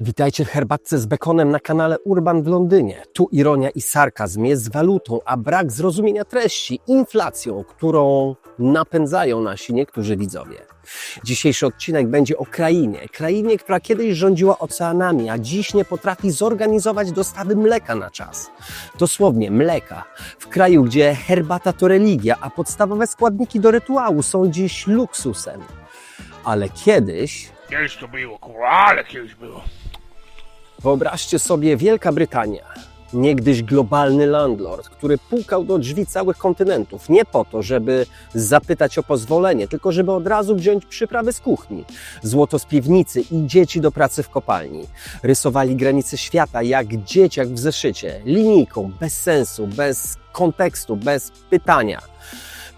Witajcie w herbatce z bekonem na kanale Urban w Londynie. Tu ironia i sarkazm jest walutą, a brak zrozumienia treści inflacją, którą napędzają nasi niektórzy widzowie. Dzisiejszy odcinek będzie o krainie. Krainie, która kiedyś rządziła oceanami, a dziś nie potrafi zorganizować dostawy mleka na czas. Dosłownie mleka. W kraju, gdzie herbata to religia, a podstawowe składniki do rytuału są dziś luksusem. Ale kiedyś Kiedyś to było, kurwa, ale kiedyś było. Wyobraźcie sobie Wielka Brytania, niegdyś globalny landlord, który pukał do drzwi całych kontynentów, nie po to, żeby zapytać o pozwolenie, tylko żeby od razu wziąć przyprawy z kuchni, złoto z piwnicy i dzieci do pracy w kopalni. Rysowali granice świata jak dzieciak w zeszycie, linijką, bez sensu, bez kontekstu, bez pytania.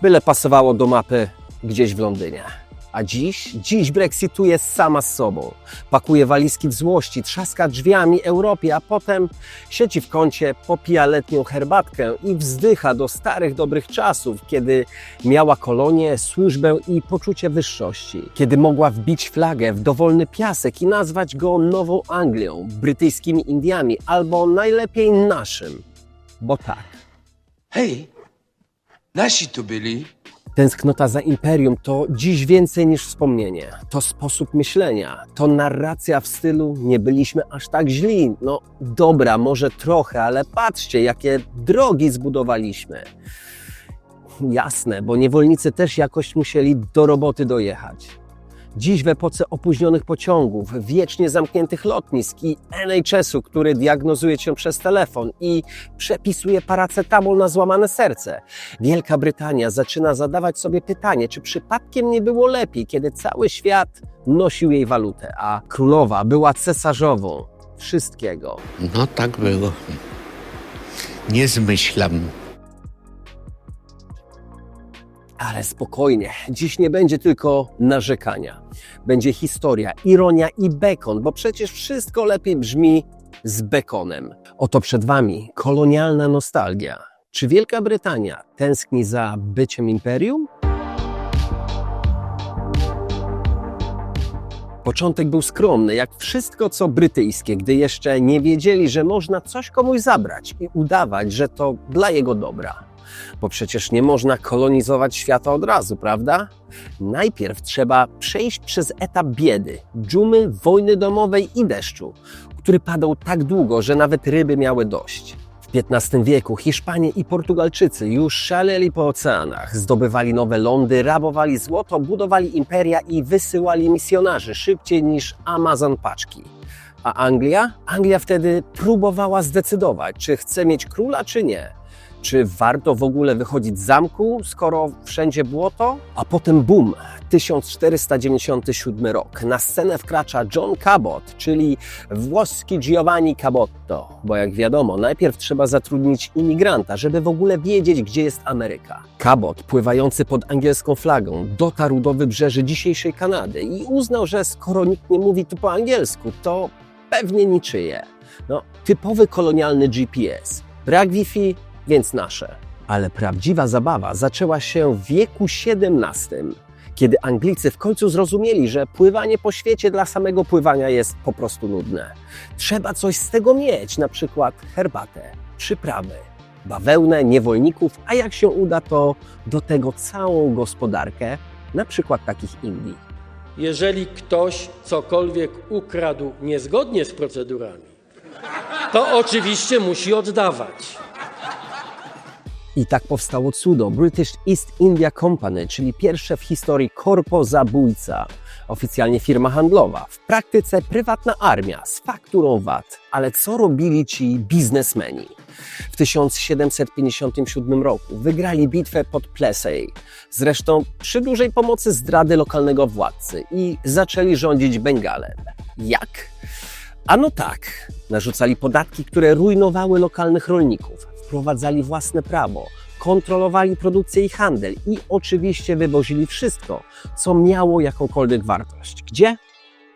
Byle pasowało do mapy gdzieś w Londynie. A dziś, dziś brexituje sama z sobą. Pakuje walizki w złości, trzaska drzwiami Europie, a potem siedzi w kącie, popija letnią herbatkę i wzdycha do starych dobrych czasów, kiedy miała kolonię, służbę i poczucie wyższości. Kiedy mogła wbić flagę w dowolny piasek i nazwać go Nową Anglią, brytyjskimi Indiami albo najlepiej naszym. Bo tak. Hej, nasi to byli. Tęsknota za imperium to dziś więcej niż wspomnienie. To sposób myślenia, to narracja w stylu nie byliśmy aż tak źli. No dobra, może trochę, ale patrzcie, jakie drogi zbudowaliśmy. Jasne, bo niewolnicy też jakoś musieli do roboty dojechać. Dziś w epoce opóźnionych pociągów, wiecznie zamkniętych lotnisk i NHS-u, który diagnozuje cię przez telefon i przepisuje paracetamol na złamane serce, Wielka Brytania zaczyna zadawać sobie pytanie, czy przypadkiem nie było lepiej, kiedy cały świat nosił jej walutę, a królowa była cesarzową wszystkiego. No tak było. Nie zmyślam. Ale spokojnie, dziś nie będzie tylko narzekania. Będzie historia, ironia i bekon, bo przecież wszystko lepiej brzmi z bekonem. Oto przed Wami kolonialna nostalgia. Czy Wielka Brytania tęskni za byciem imperium? Początek był skromny, jak wszystko co brytyjskie, gdy jeszcze nie wiedzieli, że można coś komuś zabrać i udawać, że to dla jego dobra. Bo przecież nie można kolonizować świata od razu, prawda? Najpierw trzeba przejść przez etap biedy, dżumy, wojny domowej i deszczu, który padał tak długo, że nawet ryby miały dość. W XV wieku Hiszpanie i Portugalczycy już szaleli po oceanach, zdobywali nowe lądy, rabowali złoto, budowali imperia i wysyłali misjonarzy szybciej niż Amazon paczki. A Anglia? Anglia wtedy próbowała zdecydować, czy chce mieć króla, czy nie. Czy warto w ogóle wychodzić z zamku, skoro wszędzie błoto? A potem boom, 1497 rok. Na scenę wkracza John Cabot, czyli włoski Giovanni Cabotto. Bo jak wiadomo, najpierw trzeba zatrudnić imigranta, żeby w ogóle wiedzieć, gdzie jest Ameryka. Cabot, pływający pod angielską flagą, dotarł do wybrzeży dzisiejszej Kanady i uznał, że skoro nikt nie mówi tu po angielsku, to pewnie niczyje. No, typowy kolonialny GPS. Brak Wi-Fi, więc nasze. Ale prawdziwa zabawa zaczęła się w wieku XVII, kiedy Anglicy w końcu zrozumieli, że pływanie po świecie dla samego pływania jest po prostu nudne. Trzeba coś z tego mieć, na przykład herbatę, przyprawy, bawełnę, niewolników, a jak się uda, to do tego całą gospodarkę, na przykład takich Indii. Jeżeli ktoś cokolwiek ukradł niezgodnie z procedurami, to oczywiście musi oddawać. I tak powstało cudo British East India Company, czyli pierwsze w historii korpo zabójca. Oficjalnie firma handlowa, w praktyce prywatna armia z fakturą VAT. Ale co robili ci biznesmeni? W 1757 roku wygrali bitwę pod Plessey, zresztą przy dużej pomocy zdrady lokalnego władcy i zaczęli rządzić Bengalem. Jak? Ano tak, narzucali podatki, które rujnowały lokalnych rolników, wprowadzali własne prawo, kontrolowali produkcję i handel i oczywiście wywozili wszystko, co miało jakąkolwiek wartość. Gdzie?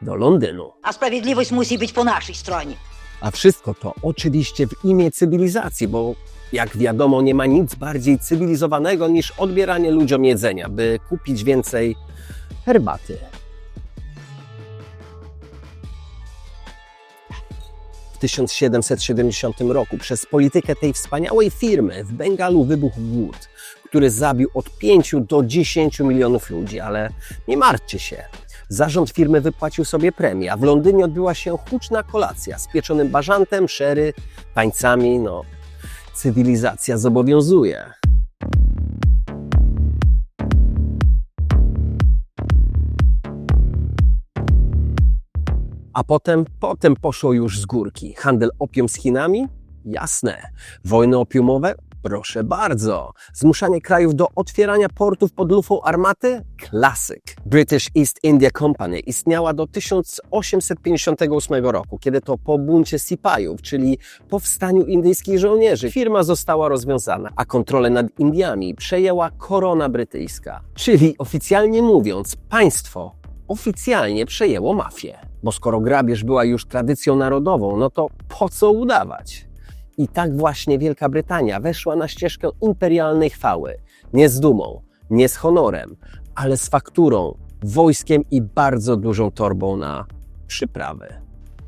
Do Londynu. A sprawiedliwość musi być po naszej stronie. A wszystko to oczywiście w imię cywilizacji, bo jak wiadomo, nie ma nic bardziej cywilizowanego niż odbieranie ludziom jedzenia, by kupić więcej herbaty. W 1770 roku przez politykę tej wspaniałej firmy w Bengalu wybuchł głód, który zabił od 5 do 10 milionów ludzi, ale nie martwcie się. Zarząd firmy wypłacił sobie premię, a w Londynie odbyła się huczna kolacja z pieczonym bażantem, sherry, tańcami, no. Cywilizacja zobowiązuje. A potem, potem poszło już z górki. Handel opium z Chinami? Jasne. Wojny opiumowe? Proszę bardzo. Zmuszanie krajów do otwierania portów pod lufą armaty? Klasyk. British East India Company istniała do 1858 roku, kiedy to po buncie Sipajów, czyli powstaniu indyjskich żołnierzy, firma została rozwiązana, a kontrolę nad Indiami przejęła korona brytyjska. Czyli oficjalnie mówiąc, państwo oficjalnie przejęło mafię. Bo skoro grabież była już tradycją narodową, no to po co udawać? I tak właśnie Wielka Brytania weszła na ścieżkę imperialnej chwały. Nie z dumą, nie z honorem, ale z fakturą, wojskiem i bardzo dużą torbą na przyprawy.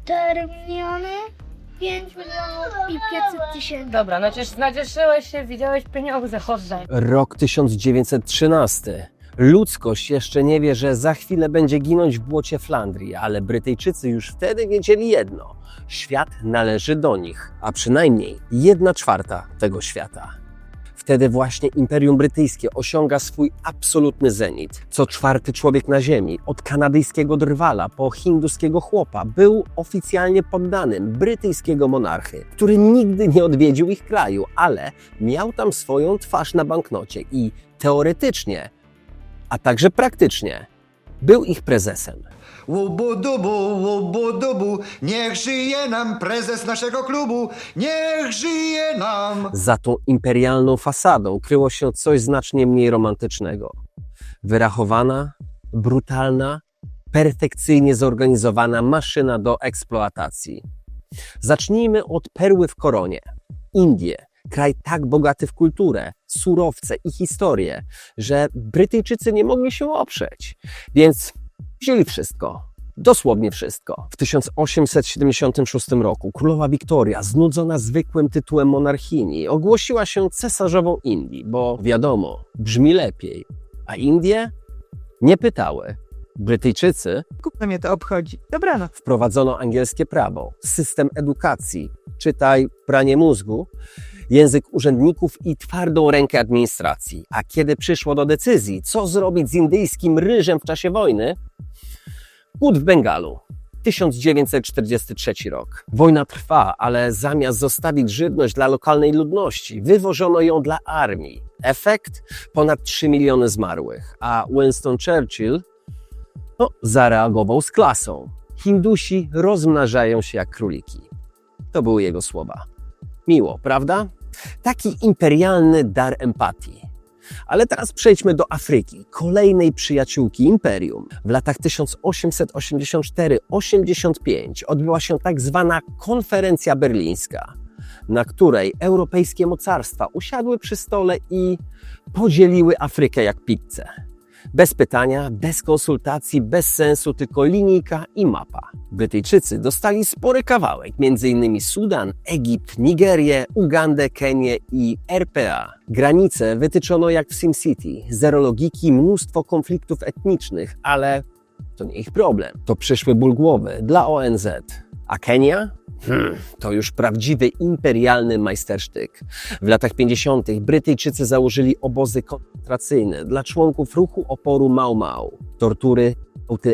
4 miliony, 5 milionów i 500 tysięcy. Dobra, no przecież nacieszyłeś się, widziałeś pieniądze, oddaj. Rok 1913. Ludzkość jeszcze nie wie, że za chwilę będzie ginąć w błocie Flandrii, ale Brytyjczycy już wtedy wiedzieli jedno: świat należy do nich, a przynajmniej jedna czwarta tego świata. Wtedy właśnie Imperium Brytyjskie osiąga swój absolutny zenit. Co czwarty człowiek na Ziemi, od kanadyjskiego drwala po hinduskiego chłopa, był oficjalnie poddanym brytyjskiego monarchy, który nigdy nie odwiedził ich kraju, ale miał tam swoją twarz na banknocie i teoretycznie, a także praktycznie, był ich prezesem. Łubu-dubu, łubu-dubu, niech żyje nam prezes naszego klubu, niech żyje nam. Za tą imperialną fasadą kryło się coś znacznie mniej romantycznego. Wyrachowana, brutalna, perfekcyjnie zorganizowana maszyna do eksploatacji. Zacznijmy od perły w koronie. Indie, kraj tak bogaty w kulturę, surowce i historię, że Brytyjczycy nie mogli się oprzeć. Więc wzięli wszystko. Dosłownie wszystko. W 1876 roku królowa Wiktoria, znudzona zwykłym tytułem monarchini, ogłosiła się cesarzową Indii, bo wiadomo, brzmi lepiej. A Indie nie pytały. Brytyjczycy Kupno mnie to obchodzi. Dobranoc. wprowadzono angielskie prawo, system edukacji, czytaj pranie mózgu, język urzędników i twardą rękę administracji. A kiedy przyszło do decyzji, co zrobić z indyjskim ryżem w czasie wojny, głód w Bengalu. 1943 rok. Wojna trwa, ale zamiast zostawić żywność dla lokalnej ludności, wywożono ją dla armii. Efekt? Ponad 3 miliony zmarłych. A Winston Churchill no, zareagował z klasą. Hindusi rozmnażają się jak króliki. To były jego słowa. Miło, prawda? Taki imperialny dar empatii. Ale teraz przejdźmy do Afryki, kolejnej przyjaciółki imperium. W latach 1884-85 odbyła się tak zwana konferencja berlińska, na której europejskie mocarstwa usiadły przy stole i podzieliły Afrykę jak pizzę. Bez pytania, bez konsultacji, bez sensu, tylko linijka i mapa. Brytyjczycy dostali spory kawałek, m.in. Sudan, Egipt, Nigerię, Ugandę, Kenię i RPA. Granice wytyczono jak w SimCity. Zero logiki, mnóstwo konfliktów etnicznych, ale to nie ich problem. To przyszły ból głowy dla ONZ. A Kenia? Hmm, to już prawdziwy imperialny majstersztyk. W latach 50. Brytyjczycy założyli obozy koncentracyjne dla członków ruchu oporu Mau Mau. Tortury,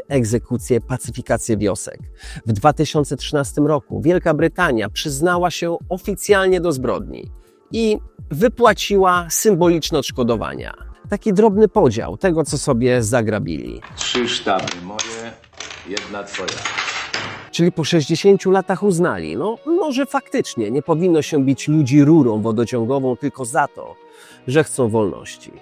egzekucje, pacyfikację wiosek. W 2013 roku Wielka Brytania przyznała się oficjalnie do zbrodni i wypłaciła symboliczne odszkodowania. Taki drobny podział tego, co sobie zagrabili. Trzy sztaby moje, jedna twoja. Czyli po 60 latach uznali, no może faktycznie nie powinno się bić ludzi rurą wodociągową tylko za to, że chcą wolności.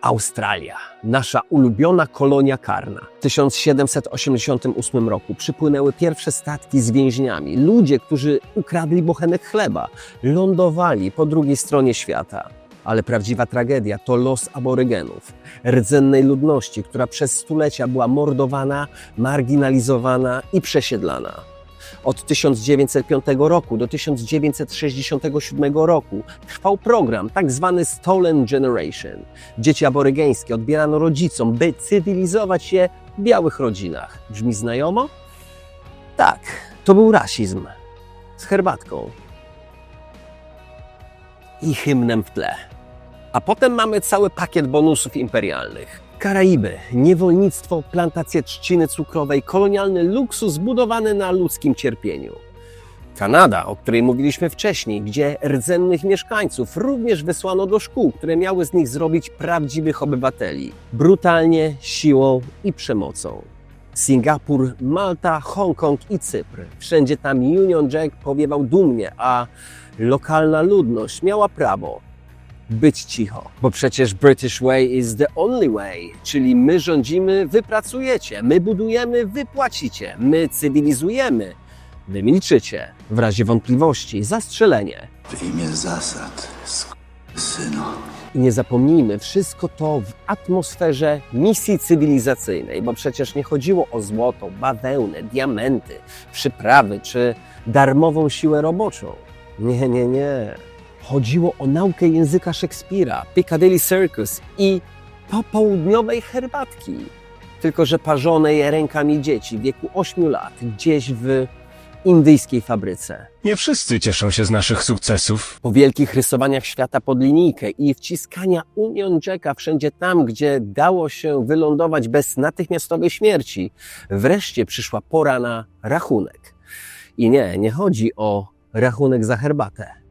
Australia, nasza ulubiona kolonia karna. W 1788 roku przypłynęły pierwsze statki z więźniami. Ludzie, którzy ukradli bochenek chleba, lądowali po drugiej stronie świata. Ale prawdziwa tragedia to los aborygenów, rdzennej ludności, która przez stulecia była mordowana, marginalizowana i przesiedlana. Od 1905 roku do 1967 roku trwał program tak zwany Stolen Generation. Dzieci aborygeńskie odbierano rodzicom, by cywilizować je w białych rodzinach. Brzmi znajomo? Tak, to był rasizm. Z herbatką. I hymnem w tle. A potem mamy cały pakiet bonusów imperialnych. Karaiby, niewolnictwo, plantacje trzciny cukrowej, kolonialny luksus zbudowany na ludzkim cierpieniu. Kanada, o której mówiliśmy wcześniej, gdzie rdzennych mieszkańców również wysłano do szkół, które miały z nich zrobić prawdziwych obywateli. Brutalnie, siłą i przemocą. Singapur, Malta, Hongkong i Cypr. Wszędzie tam Union Jack powiewał dumnie, a lokalna ludność miała prawo być cicho. Bo przecież British Way is the only way, czyli my rządzimy, wy pracujecie, my budujemy, wy płacicie, my cywilizujemy, wy milczycie. W razie wątpliwości zastrzelenie. W imię zasad, synu. I nie zapomnijmy, wszystko to w atmosferze misji cywilizacyjnej, bo przecież nie chodziło o złoto, bawełnę, diamenty, przyprawy czy darmową siłę roboczą. Nie, nie, nie. Chodziło o naukę języka Szekspira, Piccadilly Circus i popołudniowej herbatki. Tylko, że parzone je rękami dzieci w wieku 8 lat, gdzieś w indyjskiej fabryce. Nie wszyscy cieszą się z naszych sukcesów. Po wielkich rysowaniach świata pod linijkę i wciskania Union Jacka wszędzie tam, gdzie dało się wylądować bez natychmiastowej śmierci, wreszcie przyszła pora na rachunek. I nie, nie chodzi o rachunek za herbatę.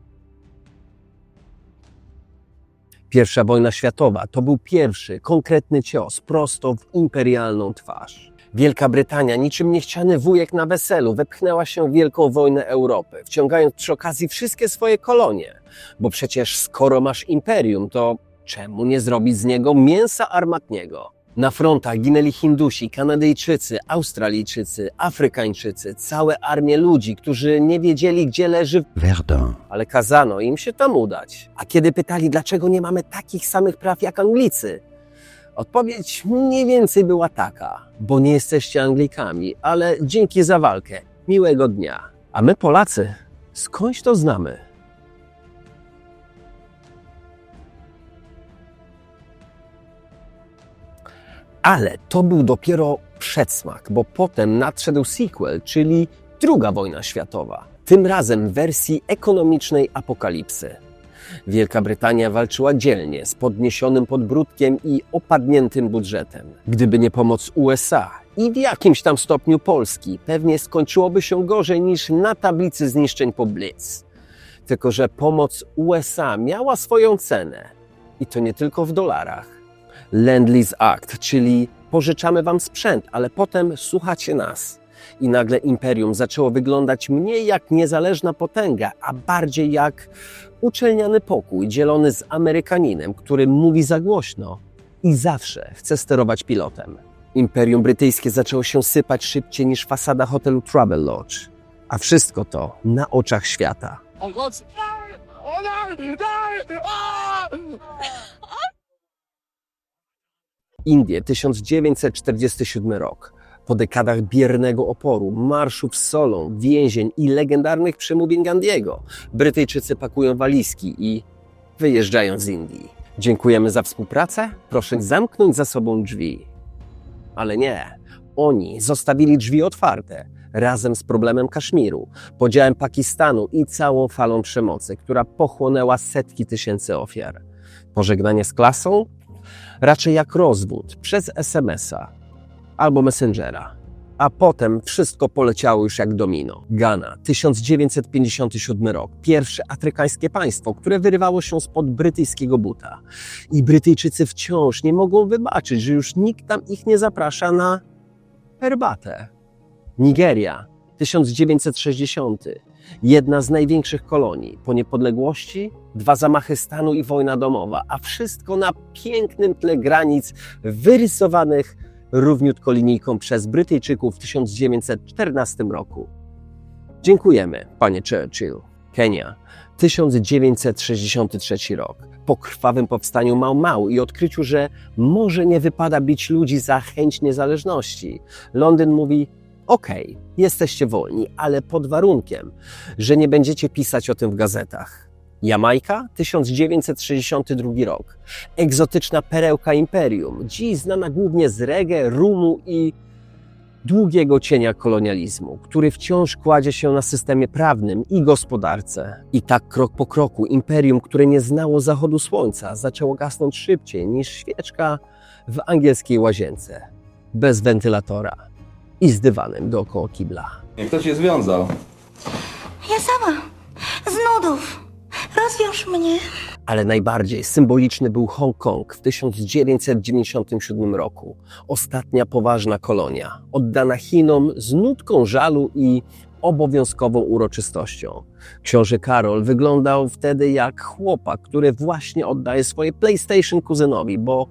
Pierwsza wojna światowa to był pierwszy konkretny cios prosto w imperialną twarz. Wielka Brytania, niczym niechciany wujek na weselu, wepchnęła się w wielką wojnę Europy, wciągając przy okazji wszystkie swoje kolonie. Bo przecież skoro masz imperium, to czemu nie zrobić z niego mięsa armatniego? Na frontach ginęli Hindusi, Kanadyjczycy, Australijczycy, Afrykańczycy, całe armie ludzi, którzy nie wiedzieli, gdzie leży Verdun. ale kazano im się tam udać. A kiedy pytali, dlaczego nie mamy takich samych praw jak Anglicy, odpowiedź mniej więcej była taka: bo nie jesteście Anglikami, ale dzięki za walkę. Miłego dnia. A my, Polacy, skądś to znamy? Ale to był dopiero przedsmak, bo potem nadszedł sequel, czyli druga wojna światowa. Tym razem w wersji ekonomicznej apokalipsy. Wielka Brytania walczyła dzielnie, z podniesionym podbródkiem i opadniętym budżetem. Gdyby nie pomoc USA i w jakimś tam stopniu Polski, pewnie skończyłoby się gorzej niż na tablicy zniszczeń po Blitz. Tylko, że pomoc USA miała swoją cenę. I to nie tylko w dolarach. Lend-Lease Act, czyli pożyczamy wam sprzęt, ale potem słuchacie nas. I nagle imperium zaczęło wyglądać mniej jak niezależna potęga, a bardziej jak uczelniany pokój dzielony z Amerykaninem, który mówi za głośno i zawsze chce sterować pilotem. Imperium brytyjskie zaczęło się sypać szybciej niż fasada hotelu Travel Lodge. A wszystko to na oczach świata. Indie, 1947 rok. Po dekadach biernego oporu, marszów z solą, więzień i legendarnych przemówień Gandiego, Brytyjczycy pakują walizki i wyjeżdżają z Indii. Dziękujemy za współpracę. Proszę zamknąć za sobą drzwi. Ale nie. Oni zostawili drzwi otwarte razem z problemem Kaszmiru, podziałem Pakistanu i całą falą przemocy, która pochłonęła setki tysięcy ofiar. Pożegnanie z klasą? Raczej jak rozwód przez SMS-a albo Messengera. A potem wszystko poleciało już jak domino. Ghana, 1957 rok. Pierwsze afrykańskie państwo, które wyrywało się spod brytyjskiego buta. I Brytyjczycy wciąż nie mogą wybaczyć, że już nikt tam ich nie zaprasza na herbatę. Nigeria, 1960. Jedna z największych kolonii. Po niepodległości dwa zamachy stanu i wojna domowa, a wszystko na pięknym tle granic wyrysowanych równiutko linijką przez Brytyjczyków w 1914 roku. Dziękujemy, panie Churchill. Kenia, 1963 rok. Po krwawym powstaniu Mau Mau i odkryciu, że może nie wypada bić ludzi za chęć niezależności, Londyn mówi: Okej, jesteście wolni, ale pod warunkiem, że nie będziecie pisać o tym w gazetach. Jamajka, 1962 rok. Egzotyczna perełka imperium, dziś znana głównie z reggae, rumu i długiego cienia kolonializmu, który wciąż kładzie się na systemie prawnym i gospodarce. I tak krok po kroku imperium, które nie znało zachodu słońca, zaczęło gasnąć szybciej niż świeczka w angielskiej łazience, bez wentylatora i z dywanem dookoła kibla. Kto cię związał? Ja sama. Z nudów. Rozwiąż mnie. Ale najbardziej symboliczny był Hongkong w 1997 roku. Ostatnia poważna kolonia, oddana Chinom z nutką żalu i obowiązkową uroczystością. Książę Karol wyglądał wtedy jak chłopak, który właśnie oddaje swoje PlayStation kuzynowi, bo,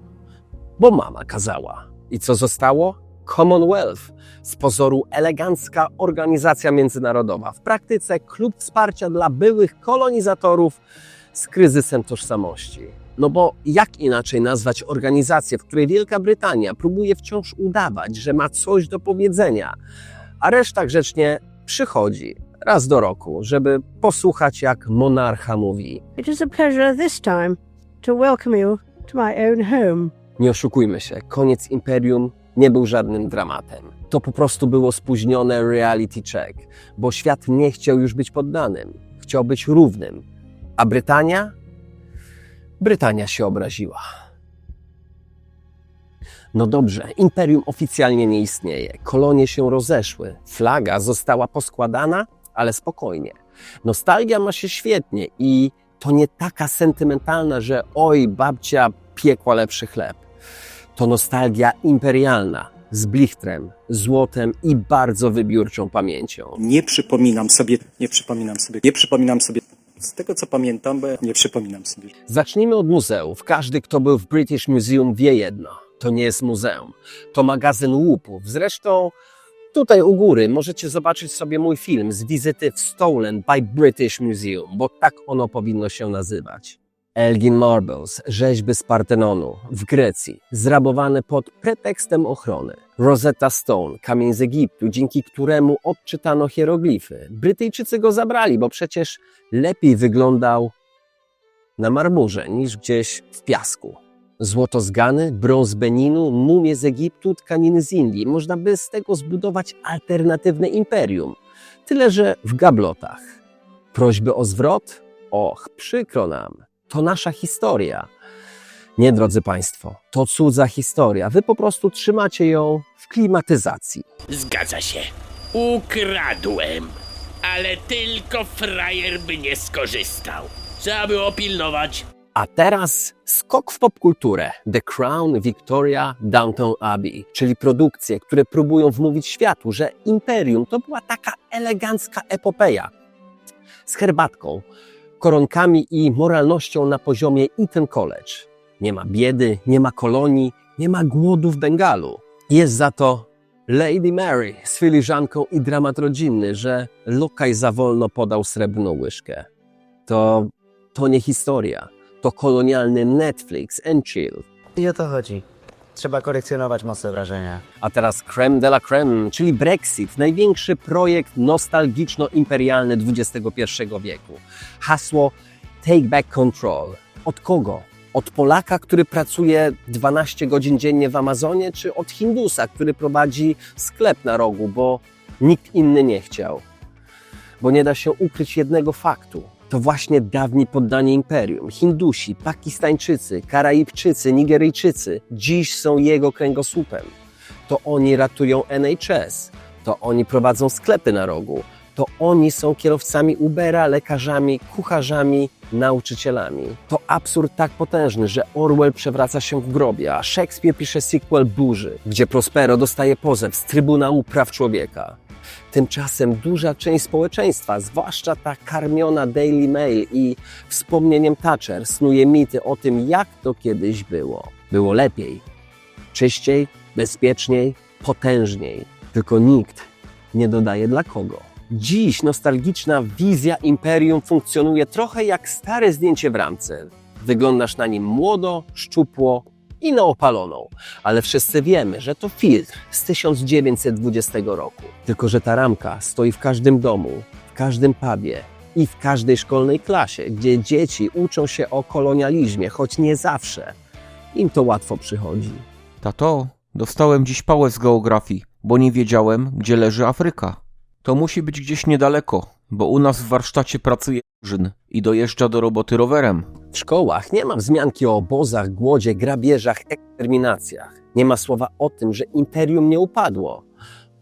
bo mama kazała. I co zostało? Commonwealth, z pozoru elegancka organizacja międzynarodowa, w praktyce klub wsparcia dla byłych kolonizatorów z kryzysem tożsamości. No bo jak inaczej nazwać organizację, w której Wielka Brytania próbuje wciąż udawać, że ma coś do powiedzenia, a reszta grzecznie przychodzi raz do roku, żeby posłuchać jak monarcha mówi. It is a pleasure this time to welcome you to my own home. Nie oszukujmy się, koniec imperium nie był żadnym dramatem. To po prostu było spóźnione reality check, bo świat nie chciał już być poddanym, chciał być równym. A Brytania? Brytania się obraziła. No dobrze, imperium oficjalnie nie istnieje, kolonie się rozeszły, flaga została poskładana, ale spokojnie. Nostalgia ma się świetnie i to nie taka sentymentalna, że oj, babcia piekła lepszy chleb. To nostalgia imperialna, z blichtrem, złotem i bardzo wybiórczą pamięcią. Nie przypominam sobie, nie przypominam sobie, nie przypominam sobie z tego co pamiętam, bo ja nie przypominam sobie. Zacznijmy od muzeów. Każdy, kto był w British Museum, wie jedno. To nie jest muzeum. To magazyn łupów. Zresztą tutaj u góry możecie zobaczyć sobie mój film z wizyty w Stolen by British Museum, bo tak ono powinno się nazywać. Elgin Marbles, rzeźby z Partenonu w Grecji, zrabowane pod pretekstem ochrony. Rosetta Stone, kamień z Egiptu, dzięki któremu odczytano hieroglify. Brytyjczycy go zabrali, bo przecież lepiej wyglądał na marmurze niż gdzieś w piasku. Złoto z Gany, brąz Beninu, mumie z Egiptu, tkaniny z Indii. Można by z tego zbudować alternatywne imperium. Tyle, że w gablotach. Prośby o zwrot? Och, przykro nam. To nasza historia. Nie, drodzy Państwo, to cudza historia. Wy po prostu trzymacie ją w klimatyzacji. Zgadza się. Ukradłem. Ale tylko frajer by nie skorzystał. Trzeba było pilnować. A teraz skok w popkulturę. The Crown, Victoria, Downton Abbey, czyli produkcje, które próbują wmówić światu, że imperium to była taka elegancka epopeja z herbatką, koronkami i moralnością na poziomie Eton College. Nie ma biedy, nie ma kolonii, nie ma głodu w Bengalu. Jest za to Lady Mary z filiżanką i dramat rodzinny, że lokaj za wolno podał srebrną łyżkę. To, to nie historia to kolonialny Netflix and chill. I o to chodzi. Trzeba korekcjonować mocne wrażenia. A teraz creme de la creme, czyli Brexit, największy projekt nostalgiczno-imperialny XXI wieku. Hasło Take Back Control. Od kogo? Od Polaka, który pracuje 12 godzin dziennie w Amazonie, czy od Hindusa, który prowadzi sklep na rogu, bo nikt inny nie chciał? Bo nie da się ukryć jednego faktu to właśnie dawni poddani imperium. Hindusi, Pakistańczycy, Karaibczycy, Nigeryjczycy dziś są jego kręgosłupem. To oni ratują NHS, to oni prowadzą sklepy na rogu, to oni są kierowcami Ubera, lekarzami, kucharzami, nauczycielami. To absurd tak potężny, że Orwell przewraca się w grobie, a Szekspir pisze sequel Burzy, gdzie Prospero dostaje pozew z Trybunału Praw Człowieka. Tymczasem duża część społeczeństwa, zwłaszcza ta karmiona Daily Mail i wspomnieniem Thatcher, snuje mity o tym, jak to kiedyś było. Było lepiej, czyściej, bezpieczniej, potężniej. Tylko nikt nie dodaje dla kogo. Dziś nostalgiczna wizja imperium funkcjonuje trochę jak stare zdjęcie w ramce. Wyglądasz na nim młodo, szczupło i na opaloną. Ale wszyscy wiemy, że to filtr z 1920 roku. Tylko, że ta ramka stoi w każdym domu, w każdym pubie i w każdej szkolnej klasie, gdzie dzieci uczą się o kolonializmie, choć nie zawsze im to łatwo przychodzi. Tato, dostałem dziś pałę z geografii, bo nie wiedziałem, gdzie leży Afryka. To musi być gdzieś niedaleko, bo u nas w warsztacie pracuje Murzyn i dojeżdża do roboty rowerem. W szkołach nie ma wzmianki o obozach, głodzie, grabieżach, eksterminacjach. Nie ma słowa o tym, że imperium nie upadło.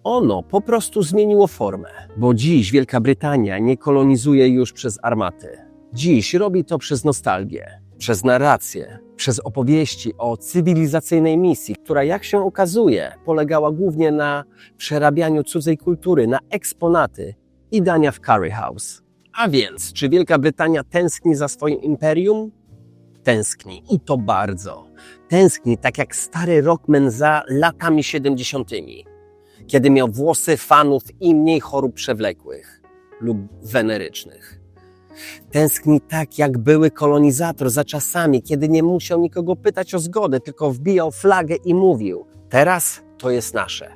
Ono po prostu zmieniło formę, bo dziś Wielka Brytania nie kolonizuje już przez armaty. Dziś robi to przez nostalgię, przez narrację, przez opowieści o cywilizacyjnej misji, która, jak się okazuje, polegała głównie na przerabianiu cudzej kultury na eksponaty i dania w curry house. A więc, czy Wielka Brytania tęskni za swoim imperium? Tęskni i to bardzo. Tęskni tak jak stary rockman za latami 70., kiedy miał włosy fanów i mniej chorób przewlekłych lub wenerycznych. Tęskni tak jak były kolonizator za czasami, kiedy nie musiał nikogo pytać o zgodę, tylko wbijał flagę i mówił: Teraz to jest nasze.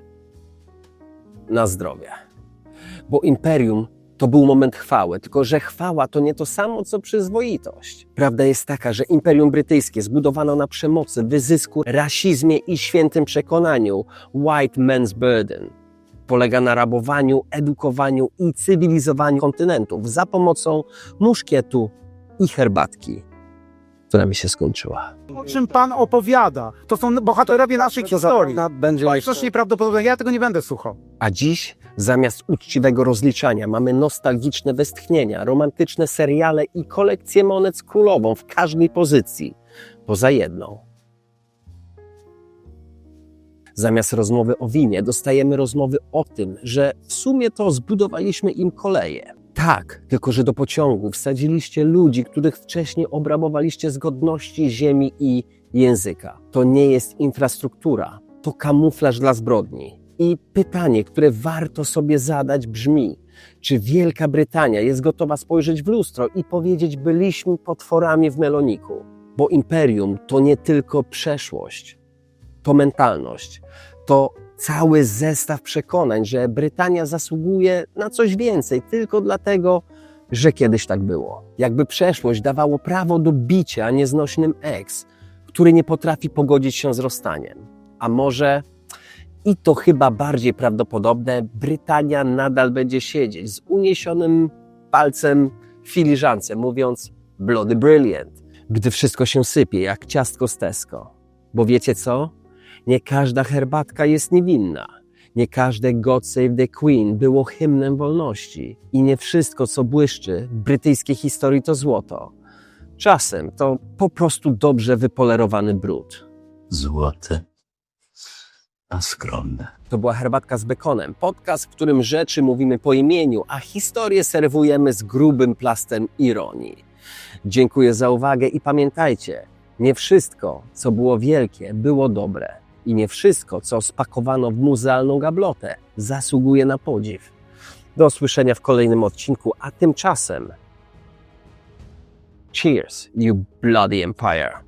Na zdrowie. Bo imperium to był moment chwały, tylko że chwała to nie to samo co przyzwoitość. Prawda jest taka, że Imperium Brytyjskie zbudowano na przemocy, wyzysku, rasizmie i świętym przekonaniu white man's burden. Polega na rabowaniu, edukowaniu i cywilizowaniu kontynentów za pomocą muszkietu i herbatki, która mi się skończyła. O czym pan opowiada? To są bohaterowie naszej historii. Będzie To jest coś nieprawdopodobnego. Ja tego nie będę słuchał. A dziś, zamiast uczciwego rozliczania, mamy nostalgiczne westchnienia, romantyczne seriale i kolekcję monet z królową w każdej pozycji, poza jedną. Zamiast rozmowy o winie, dostajemy rozmowy o tym, że w sumie to zbudowaliśmy im koleje. Tak, tylko że do pociągu wsadziliście ludzi, których wcześniej obrabowaliście z godności, ziemi i języka. To nie jest infrastruktura, to kamuflaż dla zbrodni. I pytanie, które warto sobie zadać brzmi: czy Wielka Brytania jest gotowa spojrzeć w lustro i powiedzieć, byliśmy potworami w Meloniku? Bo imperium to nie tylko przeszłość, to mentalność, to cały zestaw przekonań, że Brytania zasługuje na coś więcej tylko dlatego, że kiedyś tak było. Jakby przeszłość dawało prawo do bicia nieznośnym ex, który nie potrafi pogodzić się z rozstaniem. A może, i to chyba bardziej prawdopodobne, Brytania nadal będzie siedzieć z uniesionym palcem filiżance, mówiąc bloody brilliant, gdy wszystko się sypie jak ciastko z Tesco. Bo wiecie co? Nie każda herbatka jest niewinna. Nie każde God Save the Queen było hymnem wolności. I nie wszystko, co błyszczy w brytyjskiej historii, to złoto. Czasem to po prostu dobrze wypolerowany brud. Złote, a skromne. To była herbatka z bekonem. Podcast, w którym rzeczy mówimy po imieniu, a historię serwujemy z grubym plastem ironii. Dziękuję za uwagę i pamiętajcie, nie wszystko, co było wielkie, było dobre. I nie wszystko, co spakowano w muzealną gablotę, zasługuje na podziw. Do usłyszenia w kolejnym odcinku, a tymczasem. Cheers, you bloody empire.